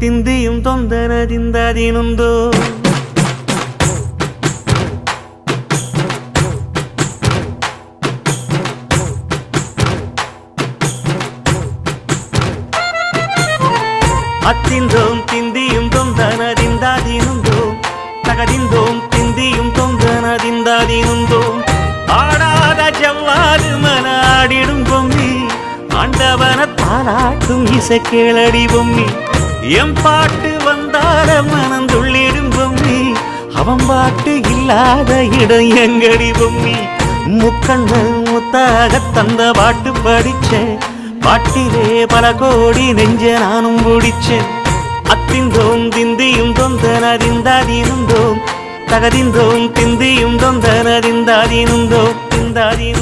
ತಿಂದಿಯುಂ ತೊಂದರದಿಂದ ದಿನೊಂದು அத்திந்தோம் திந்தியும் தொந்தனதிந்தாதினுந்தோம் தகதிந்தோம் திந்தியும் தொந்தனதிந்தாதினுந்தோம் ஆடாத ஜவ்வாது மனாடிடும் பொம்மி. ஆண்டவன பாராட்டும் இசை கேளடி பொம்மி. என் பாட்டு வந்தார மனந்துள்ளிடும் பொம்மி. அவன் பாட்டு இல்லாத இடம் எங்கடி பொம்மி? முக்கண்ணல் முத்தாக தந்த பாட்டு படிச்சேன் பாட்டிலே பல கோடி நெஞ்ச நானும் பிடிச்சேன் அத்திந்தோம் திந்தியும் தொந்தனதிந்தாதீனுந்தோம் தகதிந்தோம் திந்தியும் தொந்தனதிந்தாதீனுந்தோம் திந்தாதீனுந்தோம்.